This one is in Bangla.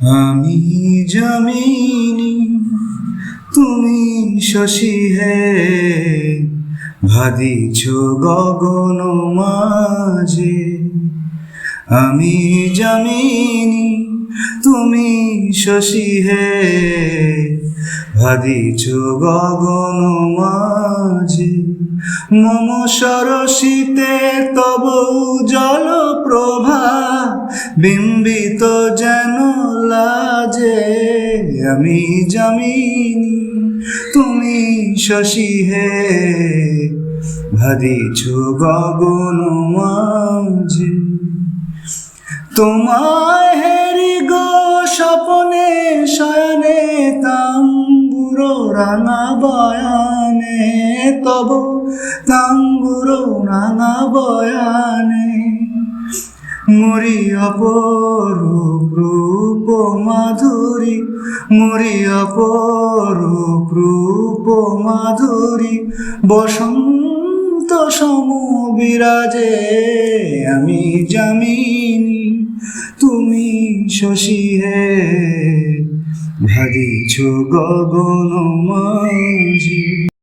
আমি জমিনি, তুমি শশী হে। ভাদিছ গগন মাঝে, আমি জমিনি, তুমি শশী হে। ভাদিছ গগন মাঝে, মম সরসিতে তব জল প্রভা বিম্বিত যেন আমি জামিনি, তুমি শশী হে। ভাদিছ গগন মাঝে, তোমায় হেরি গো স্বপনে শয়নে, তাম্বুর রাঙা বয়ানে, তব তাম্বুর রাঙা বয়ানে। মুরি অপরূপ রূপ মাধুরী, মুরি অপরূপ রূপ মাধুরী, বসন্ত সম বিরাজে আমি জামিনী, তুমি শশী হে। ভাদিছ গগন মাঝি